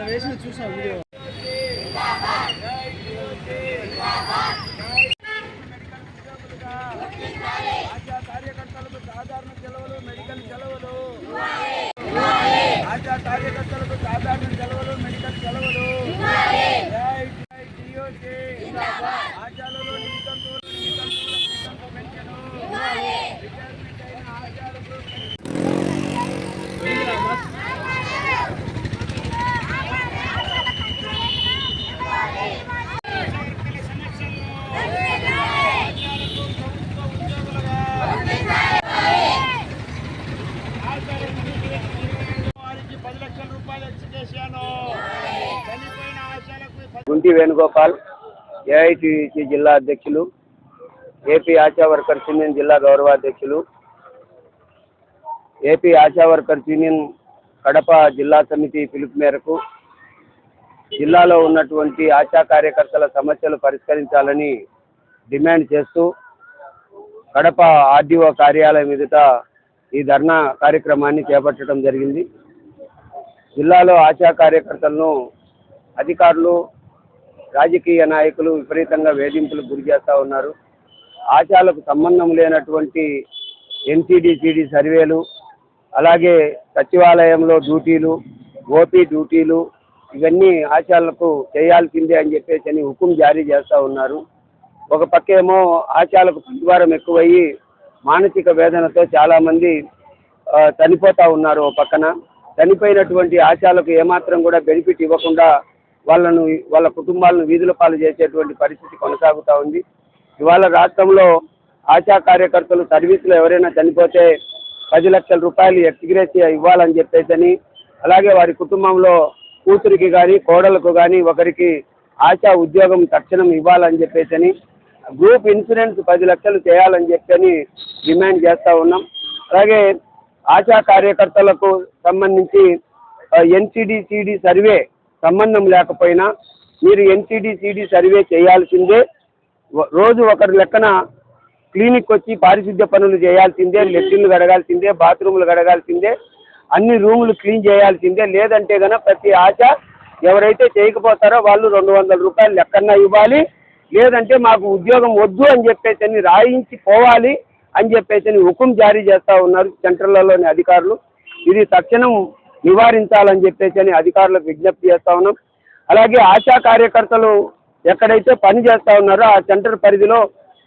మొన్న వేసిన చూసా వీడియో. ఆశా కార్యకర్తలకు సాధారణ సెలవులు మెడికల్ సెలవులు. ఆశా కార్యకర్తలకు సాధారణ సెలవులు మెడికల్ సెలవులు జై జై జియోసి. ఆశాలలో నితంతువులు, నితంతువులకు నితంతు పెన్షను. రిటైర్మెంట్ అయిన ఆశాలకు వారికి పది లక్షల రూపాయలు ఎక్స్టేషన్ చనిపోయిన ఆశాలకు వేణుగోపాల్ ఏఐటిసి జిల్లా అధ్యక్షులు ఏపీ ఆశా వర్కర్స్ యూనియన్ జిల్లా గౌరవాధ్యక్షులు AP ASHA workers union Kadapa జిల్లా సమితి పిలుపు మేరకు జిల్లాలో ఉన్నటువంటి ఆశా కార్యకర్తల సమస్యలు పరిష్కరించాలని డిమాండ్ చేస్తూ కడప ఆర్డీఓ కార్యాలయం ఎదుట ఈ ధర్నా కార్యక్రమాన్ని చేపట్టడం జరిగింది. జిల్లాలో ఆశా కార్యకర్తలను అధికారులు రాజకీయ నాయకులు విపరీతంగా వేధింపులకు గురి చేస్తూ ఉన్నారు. ఆశాలకు సంబంధం లేనటువంటి ఎన్సీడీసీడీ సర్వేలు అలాగే సచివాలయంలో డ్యూటీలు ఓపీ డ్యూటీలు ఇవన్నీ ఆశాలకు చేయాల్సిందే అని చెప్పేసి అని హుకుం జారీ చేస్తూ ఉన్నారు. ఒక పక్కేమో ఆశాలకు పరివారం ఎక్కువయ్యి మానసిక వేదనతో చాలామంది చనిపోతూ ఉన్నారు ఓ పక్కన. చనిపోయినటువంటి ఆశాలకు ఏమాత్రం కూడా బెనిఫిట్ ఇవ్వకుండా వాళ్ళను వాళ్ళ కుటుంబాలను వీధుల పాలు చేసేటువంటి పరిస్థితి కొనసాగుతూ ఉంది. ఇవాళ రాష్ట్రంలో ఆశా కార్యకర్తలు సర్వీసులు ఎవరైనా చనిపోతే పది లక్షల రూపాయలు ఎక్స్గ్రేసియా ఇవ్వాలని చెప్పేసి అలాగే వారి కుటుంబంలో కూతురికి కానీ కోడలకు కానీ ఒకరికి ఆశా ఉద్యోగం తక్షణం ఇవ్వాలని చెప్పేసి గ్రూప్ ఇన్సూరెన్స్ పది లక్షలు చేయాలని చెప్పని డిమాండ్ చేస్తూ ఉన్నాం. అలాగే ఆశా కార్యకర్తలకు సంబంధించి ఎన్సిడి సిడి సర్వే సంబంధం లేకపోయినా మీరు ఎన్సిడి సర్వే చేయాల్సిందే. రోజు ఒకరి లెక్కన క్లినిక్ వచ్చి పారిశుద్ధ్య పనులు చేయాల్సిందే లెట్రిన్లు కడగాల్సిందే బాత్రూములు కడగాల్సిందే అన్ని రూములు క్లీన్ చేయాల్సిందే. లేదంటే గన ప్రతి ఆశ ఎవరైతే చేయకపోతారో వాళ్ళు రెండు వందల రూపాయలు లెక్కన ఇవ్వాలి. లేదంటే మాకు ఉద్యోగం వద్దు అని చెప్పేసి అని రాయించి పోవాలి అని చెప్పేసి అని హుకుం జారీ చేస్తూ ఉన్నారు సెంట్రల్లోని అధికారులు. ఇది తక్షణం నివారించాలని చెప్పేసి అని అధికారులకు విజ్ఞప్తి చేస్తా ఉన్నాం. అలాగే ఆశా కార్యకర్తలు ఎక్కడైతే పని చేస్తా ఉన్నారో ఆ సెంటర్ పరిధిలో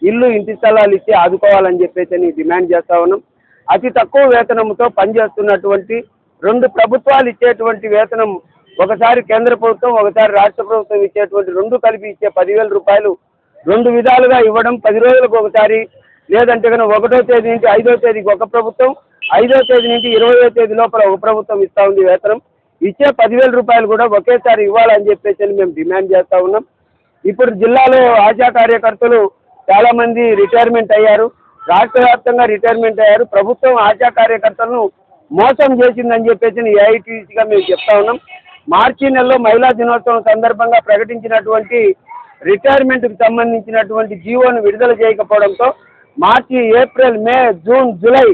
ఇల్లు ఇంటి స్థలాలు ఇచ్చి ఆదుకోవాలని చెప్పేసి అని డిమాండ్ చేస్తా ఉన్నాం. అతి తక్కువ వేతనంతో పనిచేస్తున్నటువంటి రెండు ప్రభుత్వాలు ఇచ్చేటువంటి వేతనం ఒకసారి కేంద్ర ప్రభుత్వం ఒకసారి రాష్ట్ర ప్రభుత్వం ఇచ్చేటువంటి రెండు కలిపి ఇచ్చే పదివేల రూపాయలు రెండు విధాలుగా ఇవ్వడం పది రోజులకు ఒకసారి లేదంటే కనుక ఒకటో తేదీ నుంచి ఐదో తేదీకి ఒక ప్రభుత్వం ఐదో తేదీ నుంచి ఇరవయో తేదీ లోపల ప్రభుత్వం ఇస్తా ఉంది వేతనం. ఇచ్చే పదివేల రూపాయలు కూడా ఒకేసారి ఇవ్వాలని చెప్పేసి మేము డిమాండ్ చేస్తా ఉన్నాం. ఇప్పుడు జిల్లాలో ఆశా కార్యకర్తలు చాలా మంది రిటైర్మెంట్ అయ్యారు. రాష్ట్ర వ్యాప్తంగా రిటైర్మెంట్ అయ్యారు. ప్రభుత్వం ఆశా కార్యకర్తలను మోసం చేసిందని చెప్పేసి ఏఐటీసీగా మేము చెప్తా ఉన్నాం. మార్చి నెలలో మహిళా దినోత్సవం సందర్భంగా ప్రకటించినటువంటి రిటైర్మెంట్కి సంబంధించినటువంటి జీవోను విడుదల చేయకపోవడంతో March April May June July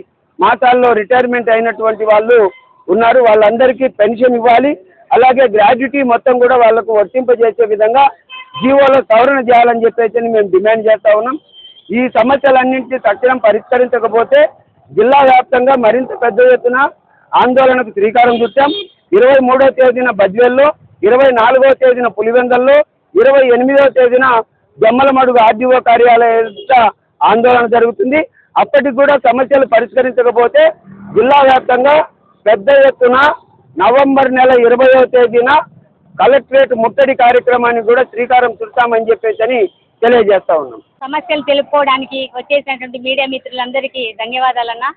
మాసాల్లో రిటైర్మెంట్ అయినటువంటి వాళ్ళు ఉన్నారు. వాళ్ళందరికీ పెన్షన్ ఇవ్వాలి. అలాగే గ్రాడ్యుటీ మొత్తం కూడా వాళ్ళకు వర్తింపజేసే విధంగా జీవోలో సవరణ చేయాలని చెప్పేసి మేము డిమాండ్ చేస్తా ఉన్నాం. ఈ సమస్యలన్నింటినీ తక్షణం పరిష్కరించకపోతే జిల్లా వ్యాప్తంగా మరింత పెద్ద ఎత్తున ఆందోళనకు శ్రీకారం చుట్టాం. ఇరవై మూడో తేదీన బద్వేల్లో ఇరవై నాలుగో తేదీన పులివెందల్లో ఇరవై ఎనిమిదవ తేదీన జమ్మలమడుగు ఆర్డీఓ కార్యాలయ ఆందోళన జరుగుతుంది. అప్పటికి కూడా సమస్యలు పరిష్కరించకపోతే జిల్లా వ్యాప్తంగా పెద్ద ఎత్తున నవంబర్ నెల ఇరవయో తేదీన కలెక్టరేట్ ముట్టడి కార్యక్రమాన్ని కూడా శ్రీకారం చుడతామని చెప్పేసి అని తెలియజేస్తా ఉన్నాం. సమస్యలు తెలుపుకోవడానికి వచ్చేసినటువంటి మీడియా మిత్రులందరికీ ధన్యవాదాలన్నా.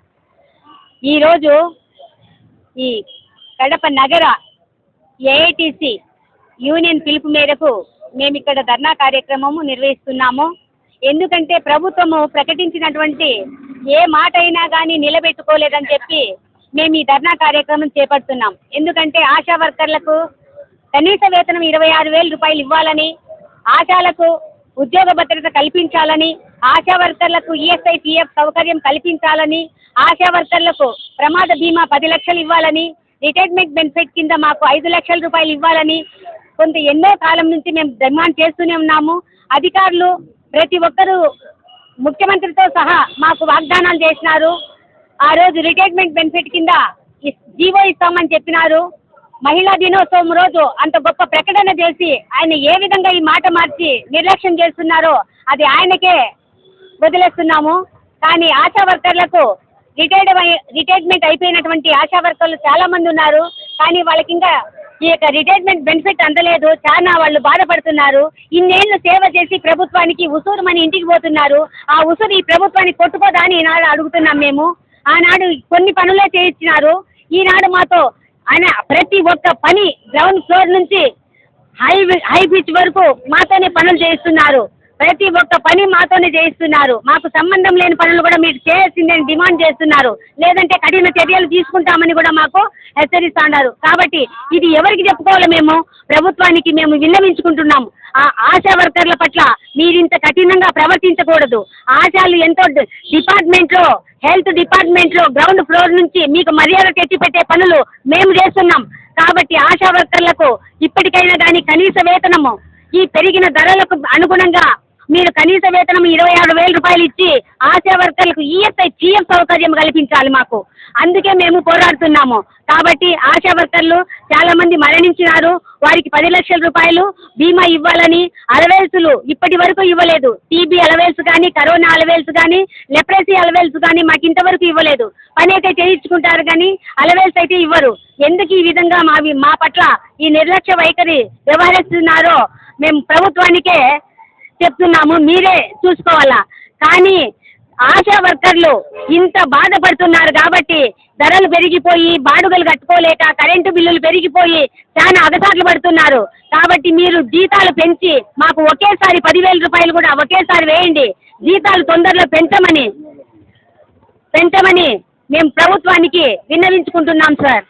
ఈరోజు ఈ కడప నగర ఏఐటిసి యూనియన్ పిలుపు మేరకు మేము ఇక్కడ ధర్నా కార్యక్రమము నిర్వహిస్తున్నాము. ఎందుకంటే ప్రభుత్వము ప్రకటించినటువంటి ఏ మాట అయినా కానీ నిలబెట్టుకోలేదని చెప్పి మేము ఈ ధర్నా కార్యక్రమం చేపడుతున్నాం. ఎందుకంటే ఆశా వర్కర్లకు కనీస వేతనం ఇరవై ఆరు వేల రూపాయలు ఇవ్వాలని ఆశాలకు ఉద్యోగ భద్రత కల్పించాలని ఆశా వర్కర్లకు ఈఎస్ఐ పిఎఫ్ సౌకర్యం కల్పించాలని ఆశా వర్కర్లకు ప్రమాద బీమా పది లక్షలు ఇవ్వాలని రిటైర్మెంట్ బెనిఫిట్ కింద మాకు ఐదు లక్షల రూపాయలు ఇవ్వాలని కొంత ఎన్నో కాలం నుంచి మేము డిమాండ్ చేస్తూనే ఉన్నాము. అధికారులు ప్రతి ఒక్కరూ ముఖ్యమంత్రితో సహా మాకు వాగ్దానాలు చేసినారు. ఆ రోజు రిటైర్మెంట్ బెనిఫిట్ కింద జీవో ఇస్తామని చెప్పినారు. మహిళా దినోత్సవం రోజు అంత గొప్ప ప్రకటన చేసి ఆయన ఏ విధంగా ఈ మాట మార్చి నిర్లక్ష్యం చేస్తున్నారో అది ఆయనకే వదిలేస్తున్నాము. కానీ ఆశా వర్కర్లకు రిటైర్డ్ రిటైర్మెంట్ అయిపోయినటువంటి ఆశా వర్కర్లు చాలా మంది ఉన్నారు. కానీ వాళ్ళకి ఇంకా ఈ యొక్క రిటైర్మెంట్ బెనిఫిట్ అందలేదు. చాలా వాళ్ళు బాధపడుతున్నారు. ఇన్నేళ్ళు సేవ చేసి ప్రభుత్వానికి ఉసూరు మన ఇంటికి పోతున్నారు. ఆ ఉసూరు ఈ ప్రభుత్వానికి కొట్టుకోదా అని ఈనాడు అడుగుతున్నాం మేము. ఆనాడు కొన్ని పనులే చేయించినారు. ఈనాడు మాతో ఆయన ప్రతి ఒక్క పని గ్రౌండ్ ఫ్లోర్ నుంచి హై హై పిచ్ వరకు మాతోనే పనులు చేయిస్తున్నారు. ప్రతి ఒక్క పని మాతోనే చేయిస్తున్నారు. మాకు సంబంధం లేని పనులు కూడా మీరు చేయాల్సిందని డిమాండ్ చేస్తున్నారు. లేదంటే కఠిన చర్యలు తీసుకుంటామని కూడా మాకు హెచ్చరిస్తున్నారు కాబట్టి ఇది ఎవరికి చెప్పుకోవాలి మేము? ప్రభుత్వానికి మేము విన్నవించుకుంటున్నాము. ఆ ఆశా వర్కర్ల పట్ల మీరింత కఠినంగా ప్రవర్తించకూడదు. ఆశాలు ఎంతో డిపార్ట్మెంట్లో హెల్త్ డిపార్ట్మెంట్లో గ్రౌండ్ ఫ్లోర్ నుంచి మీకు మర్యాద తెచ్చిపెట్టే పనులు మేము చేస్తున్నాం. కాబట్టి ఆశా వర్కర్లకు ఇప్పటికైనా కానీ కనీస వేతనము ఈ పెరిగిన ధరలకు అనుగుణంగా మీరు కనీస వేతనం ఇరవై ఆరు వేల రూపాయలు ఇచ్చి ఆశా వర్కర్లకు ఈఎస్ఐ జీఎఫ్ సౌకర్యం కల్పించాలి మాకు. అందుకే మేము పోరాడుతున్నాము. కాబట్టి ఆశా వర్కర్లు చాలా మంది మరణించినారు. వారికి పది లక్షల రూపాయలు బీమా ఇవ్వాలని అలవేల్సులు ఇప్పటి వరకు ఇవ్వలేదు. టీబీ అలవేల్స్ కానీ కరోనా అలవేల్స్ కానీ లెప్రసీ అలవేల్స్ కానీ మాకు ఇంతవరకు ఇవ్వలేదు. పని అయితే చేయించుకుంటారు కానీ అలవేల్స్ అయితే ఇవ్వరు. ఎందుకు ఈ విధంగా మావి మా పట్ల ఈ నిర్లక్ష్య వైఖరి వ్యవహరిస్తున్నారో మేము ప్రభుత్వానికే చెప్తున్నాము మీరే చూసుకోవాలా? కానీ ఆశా వర్కర్లు ఇంత బాధపడుతున్నారు కాబట్టి ధరలు పెరిగిపోయి బాడుగలు కట్టుకోలేక కరెంటు బిల్లులు పెరిగిపోయి చాలా అగసాట్లు పడుతున్నారు. కాబట్టి మీరు జీతాలు పెంచి మాకు ఒకేసారి పదివేల రూపాయలు కూడా ఒకేసారి వేయండి. జీతాలు తొందరలో పెంచమని పెంచమని మేము ప్రభుత్వానికి విన్నవించుకుంటున్నాం సార్.